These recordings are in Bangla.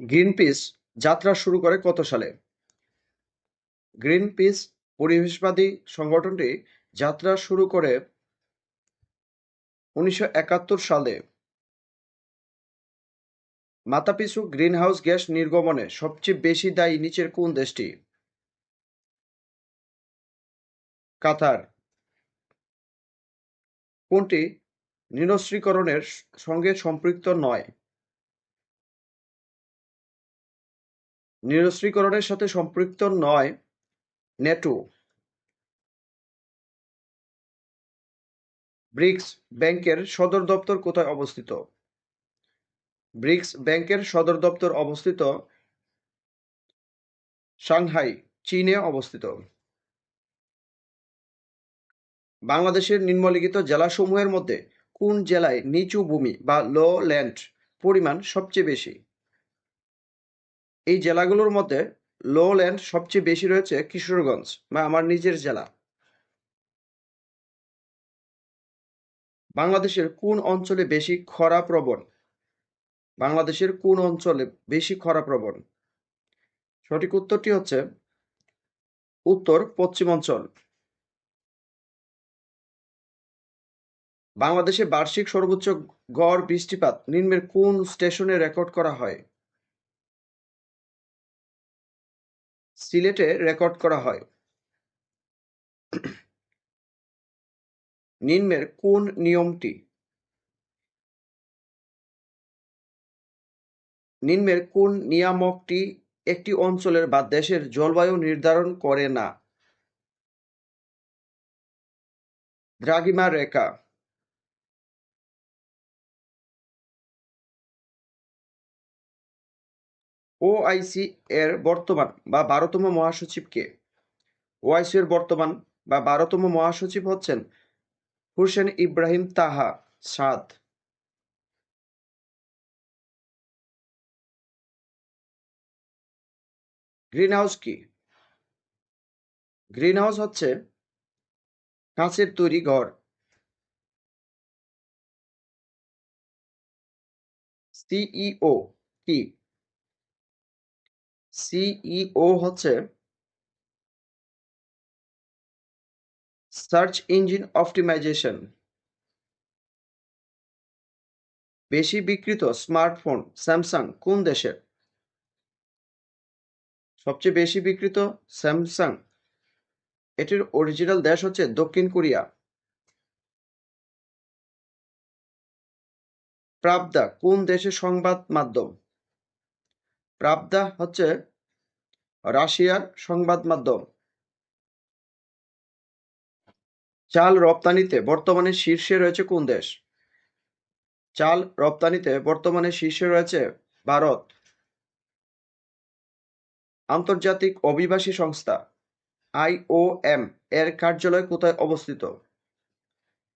গ্রিনপিস যাত্রা শুরু করে কত সালে? গ্রিনপিস পরিবেশবাদী সংগঠনটি যাত্রা শুরু করে উনিশশো একাত্তর সালে। মাথাপিছু গ্রিনহাউস গ্যাস নির্গমনে সবচেয়ে বেশি দায়ী নিচের কোন দেশটি? কাতার। কোনটি নিরস্ত্রীকরণের সঙ্গে সম্পৃক্ত নয়? নিরস্ত্রীকরণের সাথে সম্পৃক্ত নয় নেটো। ব্রিক্স ব্যাংকের সদর দপ্তর কোথায় অবস্থিত? ব্রিক্স ব্যাংকের সদর দপ্তর অবস্থিত সাংহাই, চীনে অবস্থিত। বাংলাদেশের নিম্নলিখিত জেলাসমূহের মধ্যে কোন জেলায় নিচু ভূমি বা লো ল্যান্ড পরিমাণ সবচেয়ে বেশি? এই জেলাগুলোর মধ্যে লো ল্যান্ড সবচেয়ে বেশি রয়েছে কিশোরগঞ্জ বা আমার নিজের জেলা। বাংলাদেশের কোন অঞ্চলে বেশি খরা প্রবণ? বাংলাদেশের কোন অঞ্চলে বেশি খরা প্রবণ? সঠিক উত্তরটি হচ্ছে উত্তর পশ্চিমাঞ্চল বাংলাদেশে বার্ষিক সর্বোচ্চ গড় বৃষ্টিপাত নিম্নের কোন স্টেশনে রেকর্ড করা হয়? সিলেটে রেকর্ড করা হয়। নিম্নের কোন নিয়মটি? নিম্নের কোন নিয়ামকটি একটি অঞ্চলের বা দেশের জলবায়ু নির্ধারণ করে না? দ্রাঘিমা রেখা। ওআইসি এর বর্তমান বা বারোতম মহাসচিব কে ওআইসি এর বর্তমান বা বারোতম মহাসচিব হচ্ছেন হুসেন ইব্রাহিম তাহা সাদ। গ্রিনহাউস কি? গ্রিনহাউস হচ্ছে কাঁচের তৈরি ঘর। সিইও কি? সিইও হচ্ছে সার্চ ইঞ্জিন অপটিমাইজেশন বেশি বিক্রিত স্মার্টফোন স্যামসাং কোন দেশের? সবচেয়ে বেশি বিক্রিত স্যামসাং এটির অরিজিনাল দেশ হচ্ছে দক্ষিণ কোরিয়া। প্রাবদা কোন দেশের সংবাদ মাধ্যম? প্রাবদা হচ্ছে রাশিয়ার সংবাদ মাধ্যম। চাল রপ্তানিতে বর্তমানে শীর্ষে রয়েছে কোন দেশ? চাল রপ্তানিতে বর্তমানে শীর্ষে রয়েছে ভারত। আন্তর্জাতিক অভিবাসী সংস্থা আইওএম এর কার্যালয় কোথায় অবস্থিত?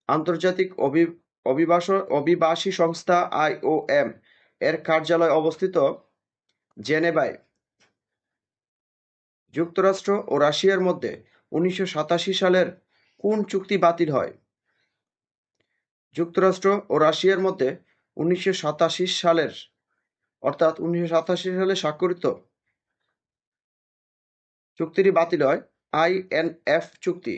আন্তর্জাতিক অভিবাস, অভিবাসী সংস্থা আইওএম এর কার্যালয় অবস্থিত জেনেভায়। যুক্তরাষ্ট্র ও রাশিয়ার মধ্যে উনিশশো সাতাশি সালের কোন চুক্তি বাতিল হয়? যুক্তরাষ্ট্র ও রাশিয়ার মধ্যে উনিশশো সাতাশি সালের, অর্থাৎ উনিশশো সাতাশি সালে স্বাক্ষরিত চুক্তিটি বাতিল হয় আইএনএফ চুক্তি।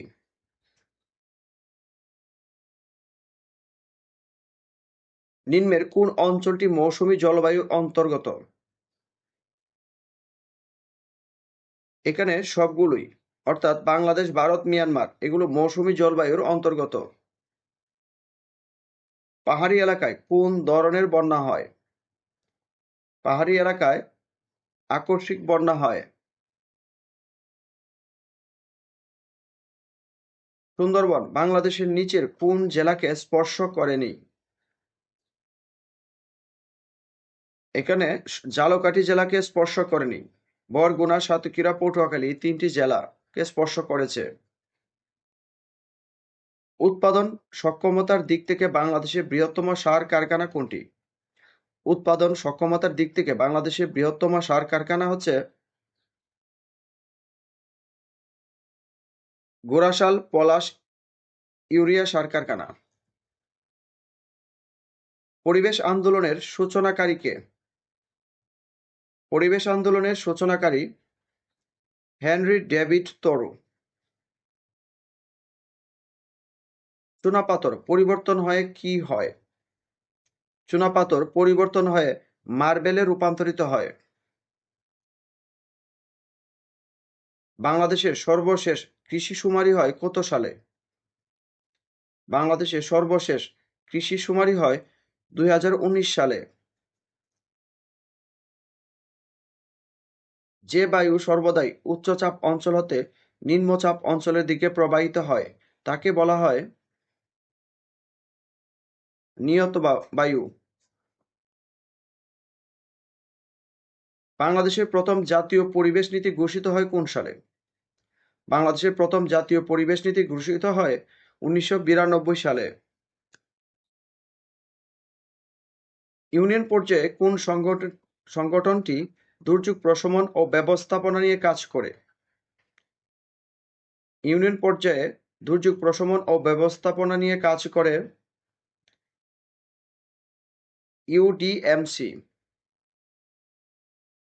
নিম্নের কোন অঞ্চলটি মৌসুমী জলবায়ুর অন্তর্গত? এখানে সবগুলোই, অর্থাৎ বাংলাদেশ, ভারত, মিয়ানমার, এগুলো মৌসুমী জলবায়ুর অন্তর্গত। পাহাড়ি এলাকায় কোন ধরনের বন্যা হয়? পাহাড়ি এলাকায় আকস্মিক বন্যা হয়। সুন্দরবন, বাংলাদেশের নিচের কোন জেলাকে স্পর্শ করেনি? এখানে জালকাঠি জেলাকে স্পর্শ করেনি। বরগুনা সাতক্ষীরা পটুয়াখালী তিনটি জেলাকে স্পর্শ করেছে। উৎপাদন সক্ষমতার দিক থেকে বাংলাদেশের বৃহত্তম সার কারখানা কোনটি? উৎপাদন সক্ষমতার দিক থেকে বাংলাদেশের বৃহত্তম সার কারখানা হচ্ছে গোরাশাল পলাশ, ইউরিয়া সার কারখানা। পরিবেশ আন্দোলনের সূচনাকারীকে পরিবেশ আন্দোলনের সূচনাকারী হেনরি ডেভিড তোরো। চুনাপাথর পরিবর্তন হয়ে কি হয়? চুনাপাথর পরিবর্তন হয়ে মার্বেলে রূপান্তরিত হয়। বাংলাদেশের সর্বশেষ কৃষি শুমারি হয় কত সালে? বাংলাদেশের সর্বশেষ কৃষি শুমারি হয় দুই হাজার উনিশ সালে। যে বায়ু সর্বদাই উচ্চচাপ অঞ্চল হতে নিম্নচাপ অঞ্চলের দিকে প্রবাহিত হয়, তাকে বলা হয় নিয়ত বায়ু। বাংলাদেশের প্রথম জাতীয় পরিবেশ নীতি ঘোষিত হয় কোন সালে? বাংলাদেশের প্রথম জাতীয় পরিবেশ নীতি ঘোষিত হয় উনিশশো বিরানব্বই সালে। ইউনিয়ন পর্যায়ে কোন সংগঠন সংগঠনটি দুর্যোগ প্রশমন ও ব্যবস্থাপনা নিয়ে কাজ করে। ইউনিয়ন পর্যায়ে দুর্যোগ প্রশমন ও ব্যবস্থাপনা নিয়ে কাজ করে ইউডিএমসি।